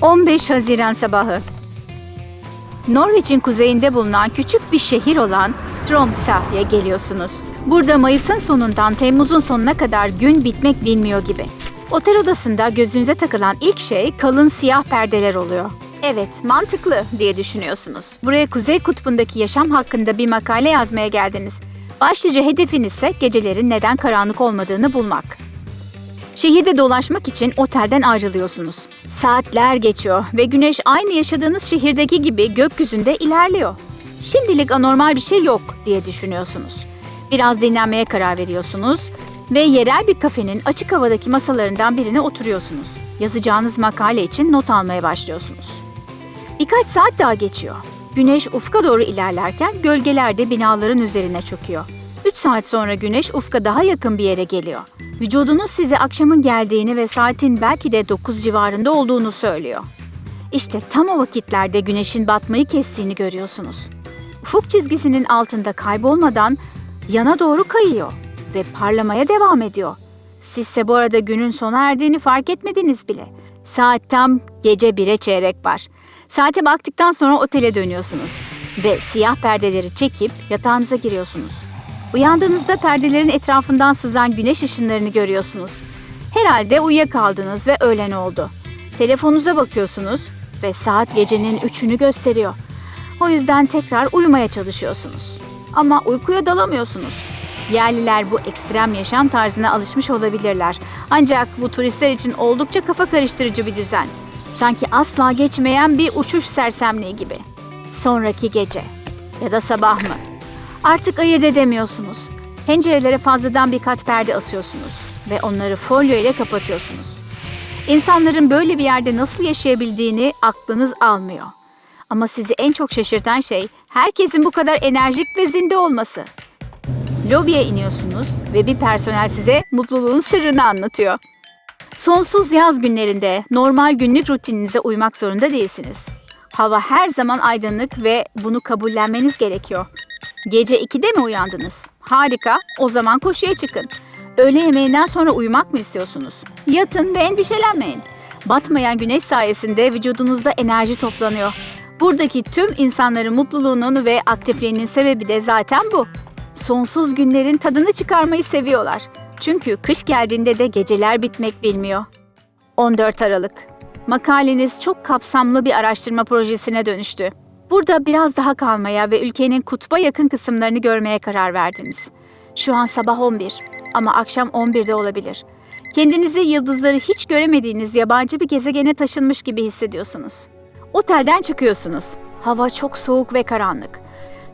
15 Haziran sabahı. Norveç'in kuzeyinde bulunan küçük bir şehir olan Tromsø'ye geliyorsunuz. Burada Mayıs'ın sonundan Temmuz'un sonuna kadar gün bitmek bilmiyor gibi. Otel odasında gözünüze takılan ilk şey kalın siyah perdeler oluyor. Evet, mantıklı diye düşünüyorsunuz. Buraya Kuzey Kutbu'ndaki yaşam hakkında bir makale yazmaya geldiniz. Başlıca hedefiniz ise gecelerin neden karanlık olmadığını bulmak. Şehirde dolaşmak için otelden ayrılıyorsunuz. Saatler geçiyor ve güneş aynı yaşadığınız şehirdeki gibi gökyüzünde ilerliyor. Şimdilik anormal bir şey yok diye düşünüyorsunuz. Biraz dinlenmeye karar veriyorsunuz ve yerel bir kafenin açık havadaki masalarından birine oturuyorsunuz. Yazacağınız makale için not almaya başlıyorsunuz. Birkaç saat daha geçiyor. Güneş ufka doğru ilerlerken gölgeler de binaların üzerine çöküyor. 3 saat sonra güneş ufka daha yakın bir yere geliyor. Vücudunuz size akşamın geldiğini ve saatin belki de 9 civarında olduğunu söylüyor. İşte tam o vakitlerde güneşin batmayı kestiğini görüyorsunuz. Ufuk çizgisinin altında kaybolmadan yana doğru kayıyor ve parlamaya devam ediyor. Sizse bu arada günün sona erdiğini fark etmediniz bile. Saat tam gece 1'e çeyrek var. Saate baktıktan sonra otele dönüyorsunuz ve siyah perdeleri çekip yatağınıza giriyorsunuz. Uyandığınızda perdelerin etrafından sızan güneş ışınlarını görüyorsunuz. Herhalde uyuyakaldınız ve öğlen oldu. Telefonunuza bakıyorsunuz ve saat gecenin üçünü gösteriyor. O yüzden tekrar uyumaya çalışıyorsunuz. Ama uykuya dalamıyorsunuz. Yerliler bu ekstrem yaşam tarzına alışmış olabilirler. Ancak bu turistler için oldukça kafa karıştırıcı bir düzen. Sanki asla geçmeyen bir uçuş sersemliği gibi. Sonraki gece ya da sabah mı? Artık ayırt edemiyorsunuz. Pencerelere fazladan bir kat perde asıyorsunuz ve onları folyo ile kapatıyorsunuz. İnsanların böyle bir yerde nasıl yaşayabildiğini aklınız almıyor. Ama sizi en çok şaşırtan şey herkesin bu kadar enerjik ve zinde olması. Lobiye iniyorsunuz ve bir personel size mutluluğun sırrını anlatıyor. Sonsuz yaz günlerinde normal günlük rutininize uymak zorunda değilsiniz. Hava her zaman aydınlık ve bunu kabullenmeniz gerekiyor. Gece 2'de mi uyandınız? Harika, o zaman koşuya çıkın. Öğle yemeğinden sonra uyumak mı istiyorsunuz? Yatın ve endişelenmeyin. Batmayan güneş sayesinde vücudunuzda enerji toplanıyor. Buradaki tüm insanların mutluluğunun ve aktifliğinin sebebi de zaten bu. Sonsuz günlerin tadını çıkarmayı seviyorlar. Çünkü kış geldiğinde de geceler bitmek bilmiyor. 14 Aralık. Makaleniz çok kapsamlı bir araştırma projesine dönüştü. Burada biraz daha kalmaya ve ülkenin kutba yakın kısımlarını görmeye karar verdiniz. Şu an sabah 11 ama akşam 11'de olabilir. Kendinizi yıldızları hiç göremediğiniz yabancı bir gezegene taşınmış gibi hissediyorsunuz. Otelden çıkıyorsunuz. Hava çok soğuk ve karanlık.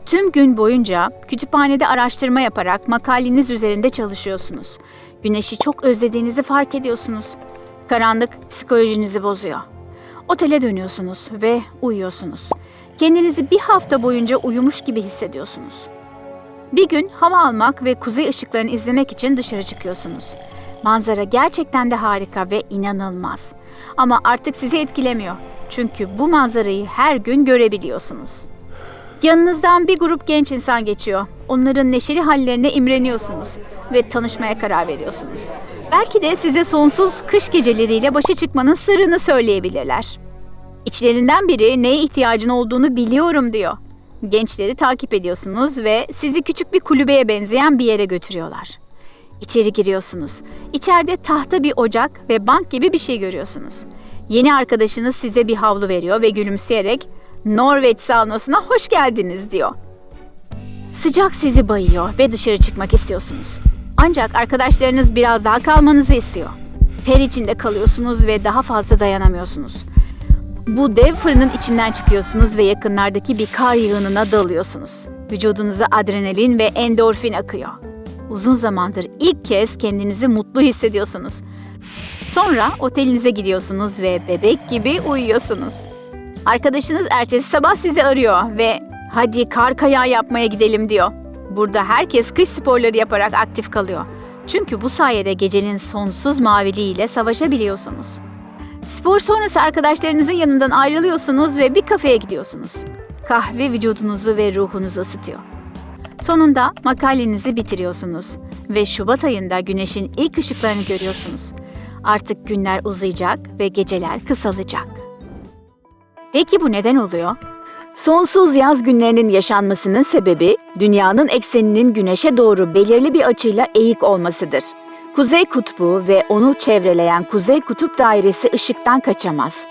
Tüm gün boyunca kütüphanede araştırma yaparak makaleniz üzerinde çalışıyorsunuz. Güneşi çok özlediğinizi fark ediyorsunuz. Karanlık psikolojinizi bozuyor. Otele dönüyorsunuz ve uyuyorsunuz. Kendinizi bir hafta boyunca uyumuş gibi hissediyorsunuz. Bir gün hava almak ve kuzey ışıklarını izlemek için dışarı çıkıyorsunuz. Manzara gerçekten de harika ve inanılmaz. Ama artık sizi etkilemiyor. Çünkü bu manzarayı her gün görebiliyorsunuz. Yanınızdan bir grup genç insan geçiyor. Onların neşeli hallerine imreniyorsunuz ve tanışmaya karar veriyorsunuz. Belki de size sonsuz kış geceleriyle başa çıkmanın sırrını söyleyebilirler. İçlerinden biri neye ihtiyacın olduğunu biliyorum diyor. Gençleri takip ediyorsunuz ve sizi küçük bir kulübeye benzeyen bir yere götürüyorlar. İçeri giriyorsunuz. İçeride tahta bir ocak ve bank gibi bir şey görüyorsunuz. Yeni arkadaşınız size bir havlu veriyor ve gülümseyerek Norveç saunosuna hoş geldiniz diyor. Sıcak sizi bayıyor ve dışarı çıkmak istiyorsunuz. Ancak arkadaşlarınız biraz daha kalmanızı istiyor. Ter içinde kalıyorsunuz ve daha fazla dayanamıyorsunuz. Bu dev fırının içinden çıkıyorsunuz ve yakınlardaki bir kar yığınına dalıyorsunuz. Vücudunuza adrenalin ve endorfin akıyor. Uzun zamandır ilk kez kendinizi mutlu hissediyorsunuz. Sonra otelinize gidiyorsunuz ve bebek gibi uyuyorsunuz. Arkadaşınız ertesi sabah sizi arıyor ve hadi kar kayağı yapmaya gidelim diyor. Burada herkes kış sporları yaparak aktif kalıyor. Çünkü bu sayede gecenin sonsuz maviliğiyle savaşabiliyorsunuz. Spor sonrası arkadaşlarınızın yanından ayrılıyorsunuz ve bir kafeye gidiyorsunuz. Kahve vücudunuzu ve ruhunuzu ısıtıyor. Sonunda makalenizi bitiriyorsunuz ve Şubat ayında güneşin ilk ışıklarını görüyorsunuz. Artık günler uzayacak ve geceler kısalacak. Peki bu neden oluyor? Sonsuz yaz günlerinin yaşanmasının sebebi dünyanın ekseninin güneşe doğru belirli bir açıyla eğik olmasıdır. Kuzey kutbu ve onu çevreleyen kuzey kutup dairesi ışıktan kaçamaz.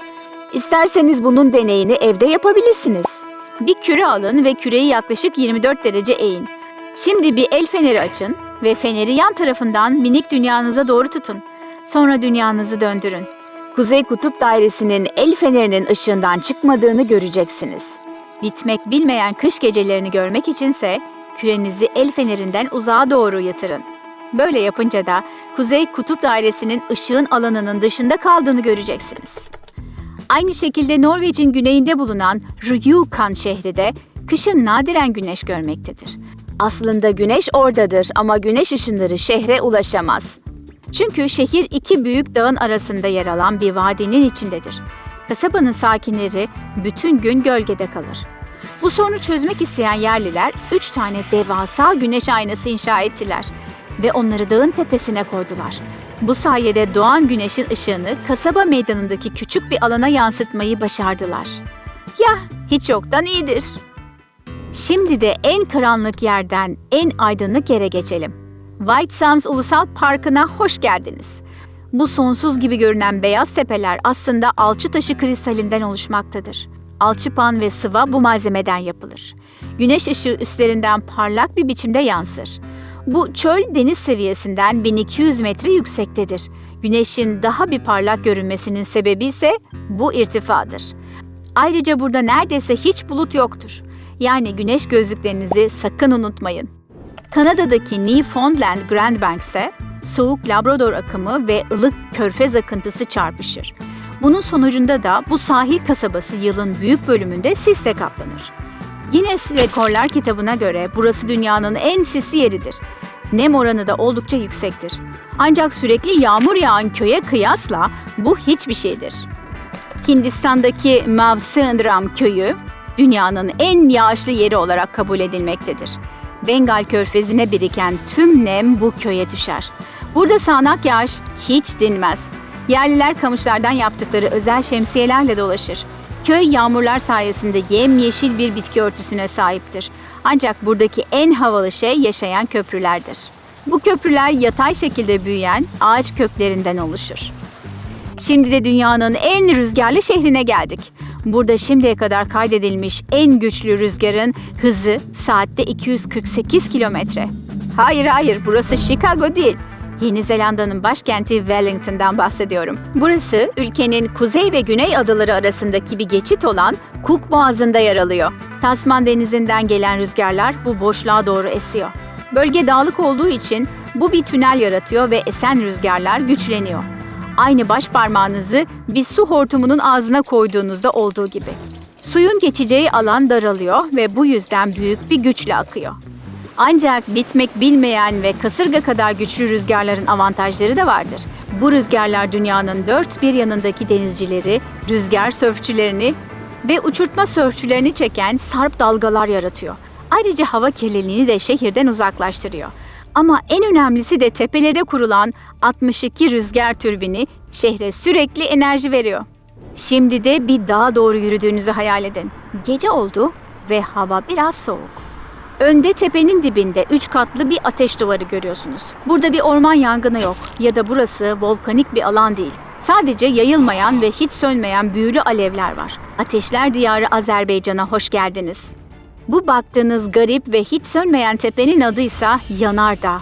İsterseniz bunun deneyini evde yapabilirsiniz. Bir küre alın ve küreyi yaklaşık 24 derece eğin. Şimdi bir el feneri açın ve feneri yan tarafından minik dünyanıza doğru tutun. Sonra dünyanızı döndürün. Kuzey kutup dairesinin el fenerinin ışığından çıkmadığını göreceksiniz. Bitmek bilmeyen kış gecelerini görmek içinse kürenizi el fenerinden uzağa doğru yatırın. Böyle yapınca da kuzey kutup dairesinin ışığın alanının dışında kaldığını göreceksiniz. Aynı şekilde Norveç'in güneyinde bulunan Rjukan şehri de kışın nadiren güneş görmektedir. Aslında güneş oradadır ama güneş ışınları şehre ulaşamaz. Çünkü şehir iki büyük dağın arasında yer alan bir vadinin içindedir. Kasabanın sakinleri bütün gün gölgede kalır. Bu sorunu çözmek isteyen yerliler üç tane devasa güneş aynası inşa ettiler ve onları dağın tepesine koydular. Bu sayede doğan güneşin ışığını kasaba meydanındaki küçük bir alana yansıtmayı başardılar. Ya hiç yoktan iyidir. Şimdi de en karanlık yerden en aydınlık yere geçelim. White Sands Ulusal Parkı'na hoş geldiniz. Bu sonsuz gibi görünen beyaz tepeler aslında alçı taşı kristalinden oluşmaktadır. Alçıpan ve sıva bu malzemeden yapılır. Güneş ışığı üstlerinden parlak bir biçimde yansır. Bu çöl deniz seviyesinden 1200 metre yüksektedir. Güneşin daha bir parlak görünmesinin sebebi ise bu irtifadır. Ayrıca burada neredeyse hiç bulut yoktur. Yani güneş gözlüklerinizi sakın unutmayın. Kanada'daki Newfoundland Grand Banks'te soğuk Labrador akımı ve ılık körfez akıntısı çarpışır. Bunun sonucunda da bu sahil kasabası yılın büyük bölümünde sisle kaplanır. Guinness Rekorlar kitabına göre burası dünyanın en sisli yeridir. Nem oranı da oldukça yüksektir. Ancak sürekli yağmur yağan köye kıyasla bu hiçbir şeydir. Hindistan'daki Mavsendram köyü dünyanın en yağışlı yeri olarak kabul edilmektedir. Bengal körfezine biriken tüm nem bu köye düşer. Burada sağanak yağış hiç dinmez. Yerliler kamışlardan yaptıkları özel şemsiyelerle dolaşır. Köy yağmurlar sayesinde yemyeşil bir bitki örtüsüne sahiptir. Ancak buradaki en havalı şey yaşayan köprülerdir. Bu köprüler yatay şekilde büyüyen ağaç köklerinden oluşur. Şimdi de dünyanın en rüzgarlı şehrine geldik. Burada şimdiye kadar kaydedilmiş en güçlü rüzgarın hızı saatte 248 kilometre. Hayır hayır burası Chicago değil. Yeni Zelanda'nın başkenti Wellington'dan bahsediyorum. Burası ülkenin kuzey ve güney adaları arasındaki bir geçit olan Cook Boğazı'nda yer alıyor. Tasman denizinden gelen rüzgarlar bu boşluğa doğru esiyor. Bölge dağlık olduğu için bu bir tünel yaratıyor ve esen rüzgarlar güçleniyor. Aynı baş parmağınızı bir su hortumunun ağzına koyduğunuzda olduğu gibi. Suyun geçeceği alan daralıyor ve bu yüzden büyük bir güçle akıyor. Ancak bitmek bilmeyen ve kasırga kadar güçlü rüzgarların avantajları da vardır. Bu rüzgarlar dünyanın dört bir yanındaki denizcileri, rüzgar sörfçülerini ve uçurtma sörfçülerini çeken sarp dalgalar yaratıyor. Ayrıca hava kirliliğini de şehirden uzaklaştırıyor. Ama en önemlisi de tepelere kurulan 62 rüzgar türbini şehre sürekli enerji veriyor. Şimdi de bir dağa doğru yürüdüğünüzü hayal edin. Gece oldu ve hava biraz soğuk. Önde tepenin dibinde üç katlı bir ateş duvarı görüyorsunuz. Burada bir orman yangını yok ya da burası volkanik bir alan değil. Sadece yayılmayan ve hiç sönmeyen büyülü alevler var. Ateşler diyarı Azerbaycan'a hoş geldiniz. Bu baktığınız garip ve hiç sönmeyen tepenin adıysa Yanardağ.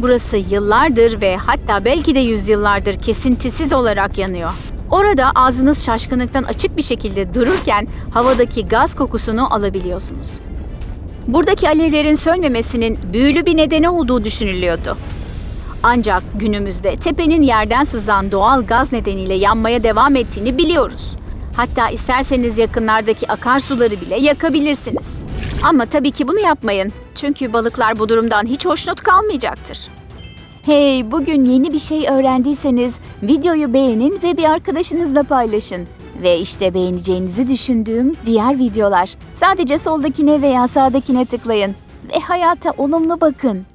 Burası yıllardır ve hatta belki de yüzyıllardır kesintisiz olarak yanıyor. Orada ağzınız şaşkınlıktan açık bir şekilde dururken havadaki gaz kokusunu alabiliyorsunuz. Buradaki alevlerin sönmemesinin büyülü bir nedeni olduğu düşünülüyordu. Ancak günümüzde tepenin yerden sızan doğal gaz nedeniyle yanmaya devam ettiğini biliyoruz. Hatta isterseniz yakınlardaki akarsuları bile yakabilirsiniz. Ama tabii ki bunu yapmayın. Çünkü balıklar bu durumdan hiç hoşnut kalmayacaktır. Hey, bugün yeni bir şey öğrendiyseniz videoyu beğenin ve bir arkadaşınızla paylaşın. Ve işte beğeneceğinizi düşündüğüm diğer videolar. Sadece soldakine veya sağdakine tıklayın ve hayata olumlu bakın.